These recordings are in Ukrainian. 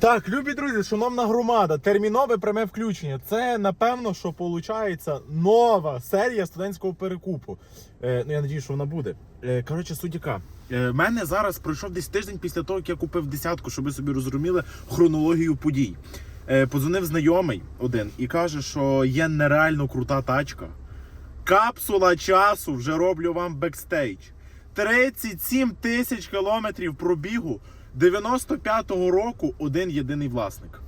Так, любі друзі, шановна громада, термінове пряме включення. Це напевно, що виходить нова серія студентського перекупу. Е, ну я надію, що вона буде. Е, коротше, суть яка. Е, мене зараз пройшов десь тиждень після того, як я купив десятку, щоб ви собі розуміли хронологію подій. Е, подзвонив знайомий один і каже, що є нереально крута тачка. Капсула часу вже роблю вам бекстейдж. 37 тисяч кілометрів пробігу 95-го року один єдиний власник.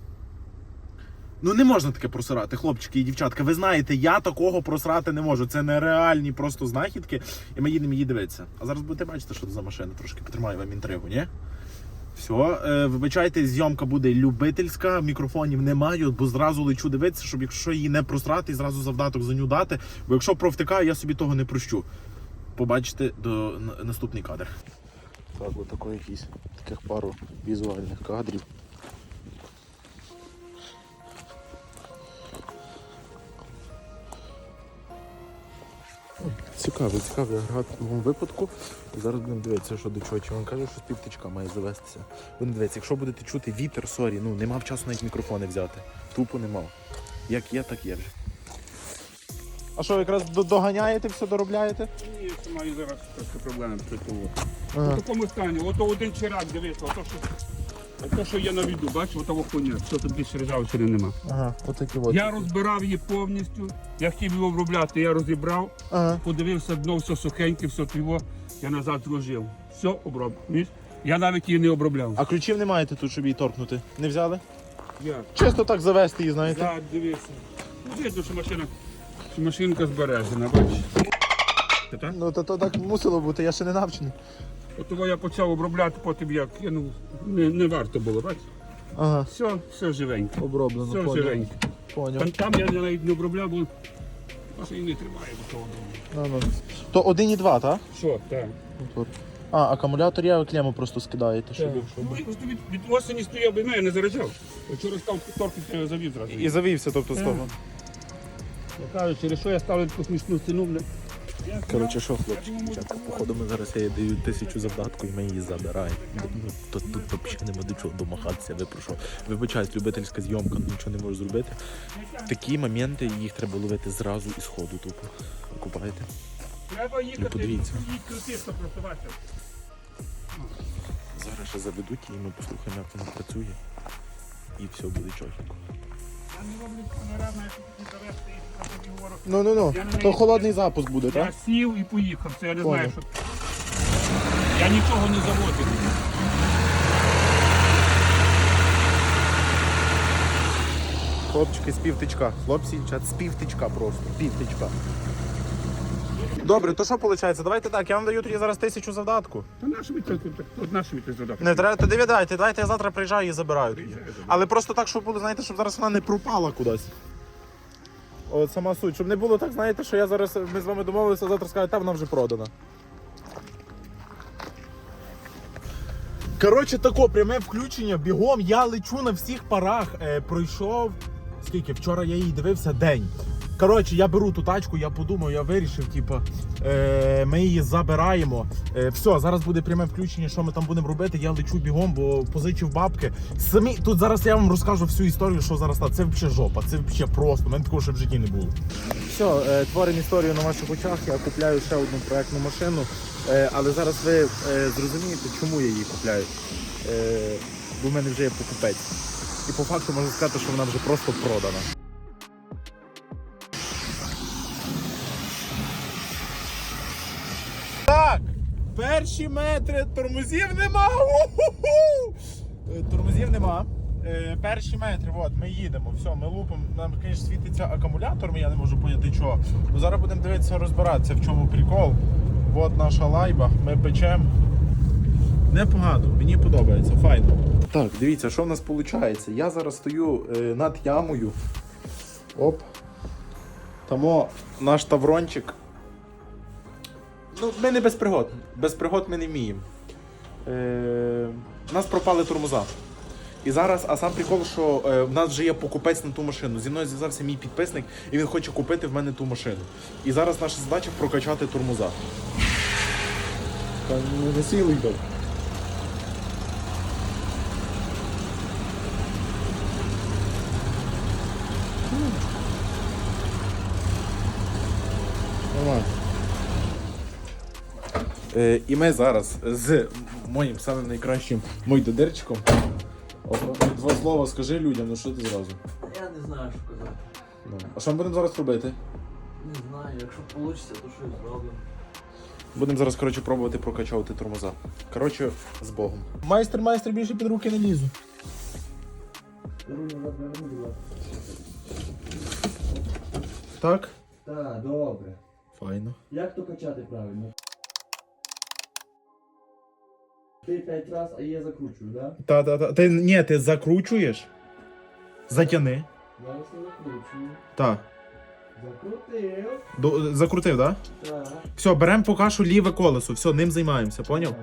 Ну не можна таке просирати, хлопчики і дівчатка. Ви знаєте, я такого просрати не можу. Це нереальні просто знахідки. І ми їдемо її дивитися. А зараз будете бачити, що це за машина. Трошки потримаю вам інтригу, ні? Все, е, вибачайте, зйомка буде любительська, мікрофонів немає, бо зразу лечу дивитися, щоб якщо її не просрати, зразу завдаток за ню дати. Бо якщо провтикаю, я собі того не прощу. Побачите до наступний кадр. Так, отако якісь таких пару візуальних кадрів. Цікавий, цікавий агрегат в моєму випадку. Зараз будемо дивитися, що до чого. Чи він каже, що з півтичка має завестися. Будемо дивитися, якщо будете чути вітер, сорі, ну не мав часу навіть мікрофони взяти. Тупо не мав. Як є, так є вже. А що, якраз доганяєте, все доробляєте? Ні, я маю зараз проблеми при тому. Ага. В такому стані, ото один чирак, дивись, ото що, ото, що є на віду, бачиш, ото коня, що тут більше ржавчини нема. Ага, отакі от. Я розбирав її повністю, я хотів його обробляти, я розібрав, Ага. подивився, дно все сухеньке, все триво, я назад зложив. Все оброб. Я навіть її не обробляв. А ключів не маєте тут, щоб її торкнути? Не взяли? Як? Чисто так завести її, знаєте? Так, дивися. Ну, видно, що машина, що машинка збережена, бачиш. Ну то, то так мусило бути, я ще не навчений. От того я почав обробляти, потім як кинув, не, не варто було, бачиш? Ага, Все, все живенько. оброблено, Все поняв. живенько. поняв. Там, там я навіть не обробляв, бо машина не тримає до того. Ну, ну. То 1,2, так? Що, так. А, акумулятор я клему просто скидаєте, щоб. Ну, я просто від, від осені стояв, би, ну, я не заряджав. Вчора став торки я завів зразу. І завівся, тобто з того. Я кажу, через що я ставлю таку смішну ціну, бля. Коротше, що, дівчатка, походу ми зараз я даю тисячу завдатку і ми її забираємо. Ну, то, тут взагалі нема до чого домагатися, ви про що. Вибачаюсь, любительська зйомка, ну, нічого не можу зробити. Такі моменти їх треба ловити зразу із ходу тупо. Купаєте? Треба їхати, подивіться. крутисто працювати. Зараз ще заведуть і ми послухаємо, як воно працює. І все буде чотенько. Я не роблю панораму, я тут завести і. Ну ну ну, то холодний запуск буде, Я сів і поїхав, це я не знаю, що. Я нічого не заводив. Хлопчики з півтичка. Хлопці, чат з півтичка просто. Півтичка. Добре, то що виходить? Давайте так, я вам даю тоді зараз тисячу завдатку. Та нашу від от нашу від задати. Не треба, тоді віддайте, давайте я завтра приїжджаю і забираю тоді. Але просто так, щоб було, знаєте, щоб зараз вона не пропала кудись. От сама суть, щоб не було так, знаєте, що я зараз ми з вами домовилися, а завтра скажу, та вона вже продана. Коротше, тако, пряме включення, бігом, я лечу на всіх парах. Е, пройшов. Скільки? Вчора я її дивився день. Коротше, я беру ту тачку, я подумав, я вирішив, типу, е, ми її забираємо. Е, все, зараз буде пряме включення, що ми там будемо робити. Я лечу бігом, бо позичив бабки. Самі тут зараз я вам розкажу всю історію, що зараз стало. Це взагалі жопа, це взагалі просто. Мене такого ще в житті не було. Все, е, творимо історію на ваших очах. Я купляю ще одну проектну машину. Е, але зараз ви е, зрозумієте, чому я її купляю. Е, бо в мене вже є покупець. І по факту можна сказати, що вона вже просто продана. Перші метри тормозів нема. У-ху-ху! Е, Тормозів нема. Е, перші метри, от, ми їдемо, все, ми лупимо. Нам, звісно, світиться акумулятор, я не можу поняти чого. Ну, зараз будемо дивитися, розбиратися, в чому прикол. От наша лайба, ми печемо. Непогано, мені подобається, файно. Так, дивіться, що в нас виходить. Я зараз стою е, над ямою. Оп. Тамо наш таврончик. Ну, ми не без пригод. Без пригод ми не вміємо. Е, у нас пропали тормоза. І зараз, а сам прикол, що е, в нас вже є покупець на ту машину. Зі мною зв'язався мій підписник, і він хоче купити в мене ту машину. І зараз наша задача прокачати тормоза. Та не сілий дав. І ми зараз з моїм самим найкращим мойдодирчиком. Два слова скажи людям, ну що ти зразу? Я не знаю, що казати. Ну. А що ми будемо зараз робити? Не знаю, якщо вийде, то щось зробимо. Будемо зараз, коротше, пробувати прокачувати тормоза. Коротше, з Богом. Майстер, майстер, більше під руки не лізу. Так? Так, добре. Файно. Як то качати правильно? Ти п'ять раз, а я закручую, да? Та, та, та. Ти ні, ти закручуєш. Затяни. Зараз я закручую. Так. Закрутив. До, закрутив, так? Да? Так. Все, беремо поки що ліве колесо, все, ним займаємося, поняв?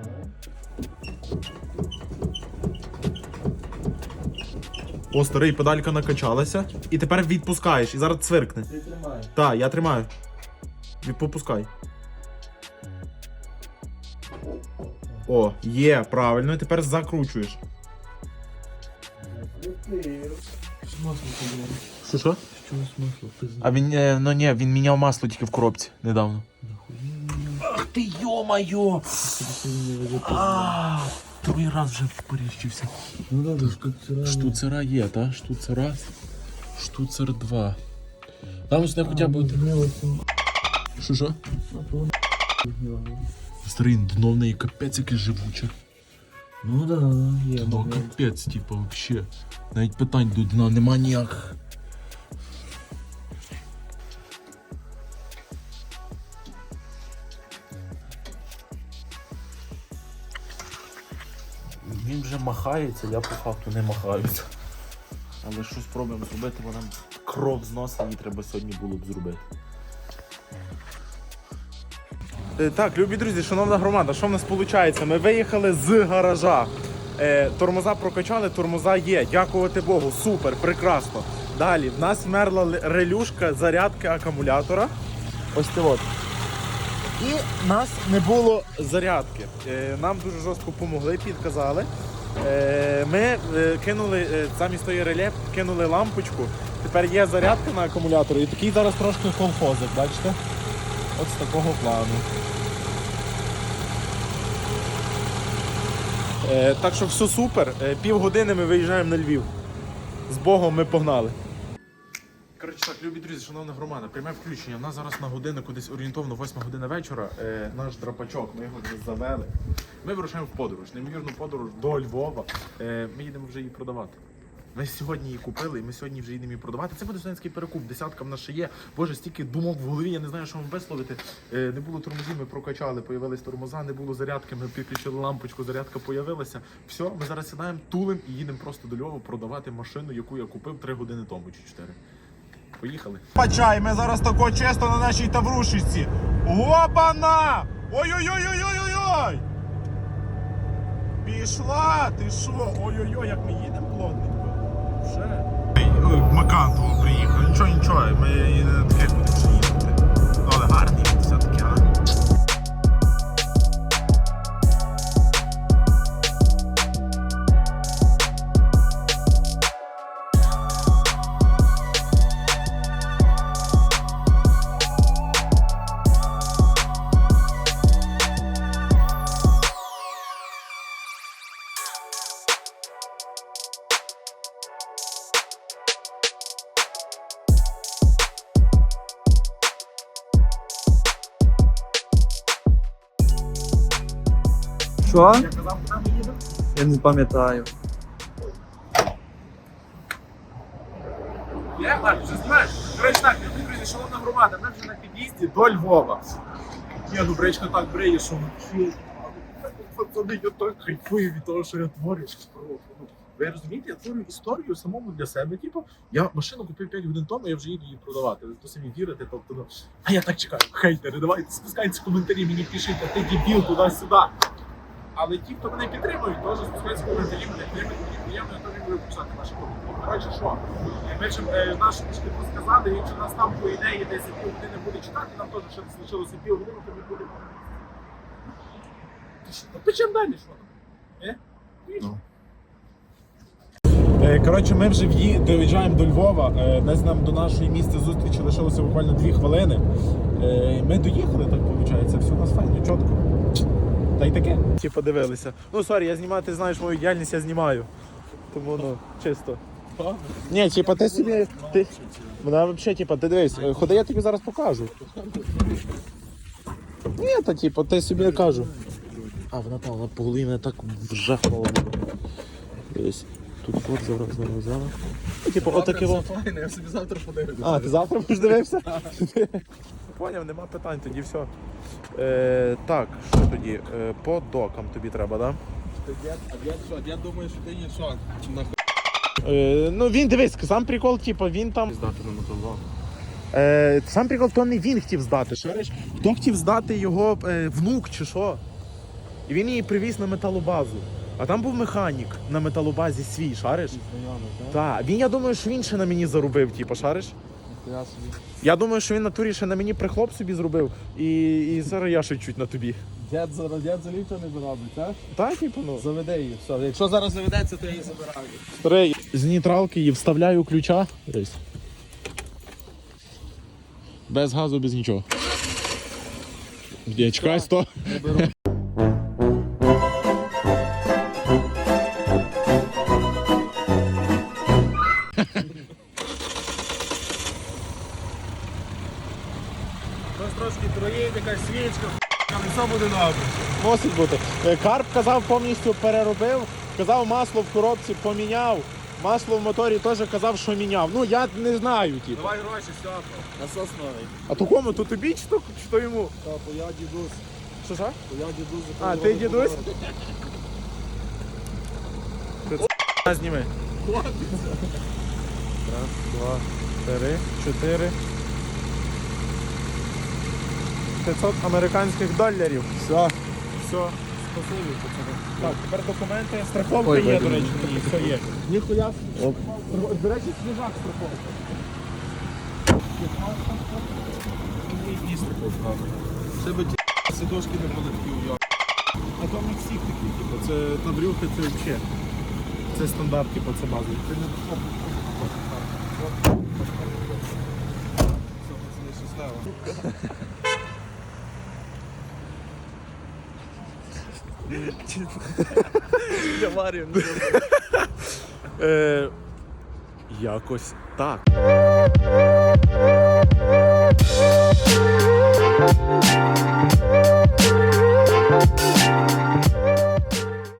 О, старий, педалька накачалася. І тепер відпускаєш, і зараз цвиркне. Ти тримай. Так, я тримаю. Попускай. О, є, правильно, і тепер закручуєш. Закрутив. Масло поділи. Що що? Чого масло? Пизна. А він, е, ну ні, він міняв масло тільки в коробці недавно. Ах ти йо-майо! А, Другий раз вже поріщився. Ну добре, штуцера. Штуцера є, та? Штуцера. Штуцер 2. Там ось не хоча б. Що що? Старий, дно в неї капець яке живуче. Ну да, є. Дно капець, типу, вообще. Навіть питань до дна нема ніяких. Він вже махається, я по факту не махаюся. Але щось спробуємо зробити, бо нам кров з носа її треба сьогодні було б зробити. Так, любі друзі, шановна громада, що в нас виходить? Ми виїхали з гаража. Е, тормоза прокачали, тормоза є. Дякувати Богу, супер, прекрасно. Далі, в нас вмерла релюшка зарядки акумулятора. Ось це от. І в нас не було зарядки. Е, нам дуже жорстко допомогли, підказали. Е, ми е, кинули е, замість тої реле, кинули лампочку. Тепер є зарядка на акумулятор. І такий зараз трошки колхозик, бачите? От з такого плану. Е, так що все супер. Е, півгодини ми виїжджаємо на Львів. З Богом ми погнали. Коротше так, любі друзі, шановна громада, пряме включення. У нас зараз на годиннику десь орієнтовно 8 година вечора. Е, наш драпачок, ми його вже завели. Ми вирушаємо в подорож, неймовірну подорож до Львова. Е, ми їдемо вже її продавати. Ми сьогодні її купили, і ми сьогодні вже їдемо її продавати. Це буде студентський перекуп, десятка в нас ще є. Боже, стільки думок в голові, я не знаю, що вам висловити. Е, не було тормозів, ми прокачали, появились тормоза, не було зарядки, ми підключили лампочку, зарядка появилася. Все, ми зараз сідаємо, тулим і їдемо просто до Львова продавати машину, яку я купив 3 години тому чи 4. Поїхали. Пачай, ми зараз тако чисто на нашій таврушечці. Опана! Ой-ой-ой-ой-ой-ой! Пішла, ти що? Ой-ой-ой, як ми їдемо Нічого, нічого, ми Що? Я казав, куди ми їдемо? Я не пам'ятаю. Я так, вже знаєш. Коротше так, любі друзі, шановна громада, ми вже на під'їзді до Львова. Ні, ну бречка так бриє, що. Пацани, я так кайфую від того, що я творю. Ну, Ви розумієте, я творю історію самому для себе. Типу, я машину купив 5 годин тому, я вже їду її продавати. Ви самі вірите, тобто, ну. А я так чекаю, хейтери, давайте спускайтеся в коментарі, мені пишіть, а ти дебіл туди-сюди. Але ті, хто мене підтримують, теж спускаються коментарі, мене підтримують, мені приємно, я теж буду писати наші коментарі. Ну, Коротше, що? Ми е, наші мішки сказали, якщо нас там по ідеї десь півгодини буде читати, нам теж ще десь лишилося півгодини, то ми будемо. Печемо далі, що там? Е? Коротше, ми вже в'ї- доїжджаємо до Львова. Е, Десь нам до нашої місця зустрічі лишилося буквально 2 хвилини. Е, Ми доїхали, так виходить, все у нас файно, чітко. Та й таке. Ті подивилися. Ну, сорі, я знімати, знаєш, мою діяльність я знімаю. Тому ну, чисто. Ні, типа, ти собі. Ти... Вона взагалі, типа, ти дивись, е, ходи, я тобі зараз покажу. Ні, та типа, ти собі кажу. А, вона там, вона по голові мене так вжахнула. Дивись. Тут от зараз, зараз, зараз. Ну, типу, отаке во. Я собі завтра подивлюся. А, ти завтра будеш дивився? Поняв, нема питань, тоді все. Е, так, що тоді? Е, по докам тобі треба, так? А я що? Я думаю, що ти є що? Нахуй. Е, ну він дивись, сам прикол, типу, він там. Здати на мотовал. Е, сам прикол, то не він хотів здати. Шариш? Хто хотів здати його е, внук чи що? І він її привіз на металобазу. А там був механік на металобазі свій, шариш? Так? Він я думаю, що він ще на мені заробив, типу, шариш? Я собі. Я думаю, що він на турі ще на мені прихлоп собі зробив, і, і зараз я ще чуть на тобі. Дід зараз дід за літо не заробить, так? Так, типу, ну. Заведе її. Все. Якщо зараз заведеться, то я її забираю. Старий, з нейтралки і вставляю ключа. Десь. Без газу, без нічого. Я чекай, сто. Мусить бути. Е, Карп казав, повністю переробив. Казав, масло в коробці поміняв. Масло в моторі теж казав, що міняв. Ну я не знаю, типу. Давай гроші, Степа. Насос новий. А то кому? То тобі чи то, чи то йому? Та, бо я дідусь. Що що? Бо я дідусь. А, ти дідусь? А, зніми. Раз, два, три, чотири. 500 американських доларів. Все. Все. Так, тепер документи. Страховка Ой, є, ой, до речі, на все є. Ніхуя. До речі, свіжак страховка. Ні, страховка. Ще би ті не були такі уйо. А то не всіх такі, типу, це табрюхи, це взагалі. Це стандарт, типу, це базовий. Це не Все, пацани, щасливо. Я варю. Е, якось так.